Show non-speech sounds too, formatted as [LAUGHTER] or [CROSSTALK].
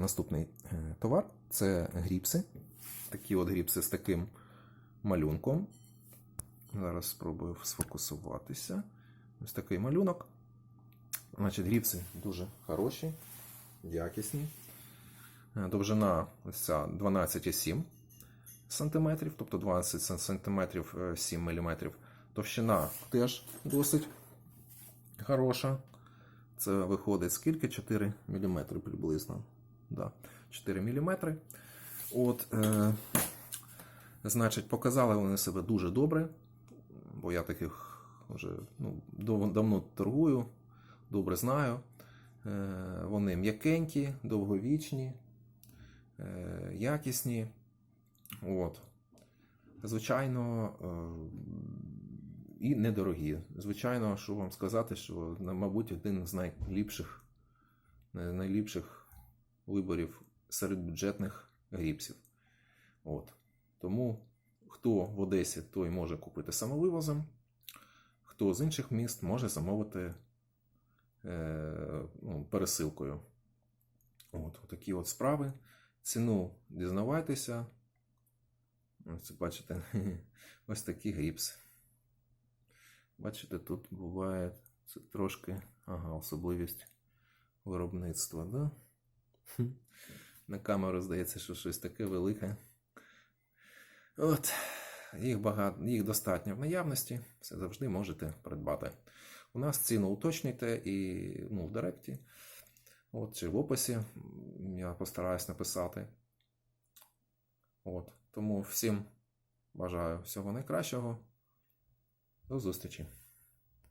Наступний е, товар це гріпси. Такі от гріпси з таким малюнком. Зараз спробую сфокусуватися. Ось такий малюнок. Значить, гріпси дуже хороші, якісні. Е, Довжина ця 12,7 см, тобто 20 см 7 мм. Товщина теж досить хороша. Це виходить скільки? 4 мм приблизно. Да, 4 мм. От, е, значить, показали вони себе дуже добре, бо я таких вже ну, дов- давно торгую, добре знаю. Е, вони м'якенькі, довговічні, е, якісні. От. Звичайно, е, і недорогі. Звичайно, що вам сказати, що, мабуть, один з найліпших, найліпших виборів серед бюджетних гріпсів. От. Тому хто в Одесі, той може купити самовивозом, хто з інших міст може замовити е, ну, пересилкою. От, такі от справи. Ціну дізнавайтеся. Ось бачите, [LAUGHS] ось такі гріпси. Бачите, тут буває це трошки ага, особливість виробництва, да? На камеру здається, що щось таке велике. От, їх багато, їх достатньо в наявності, все завжди можете придбати. У нас ціну уточнюйте і ну, в директі, от, чи в описі я постараюсь написати. От, тому всім бажаю всього найкращого. До зустрічі!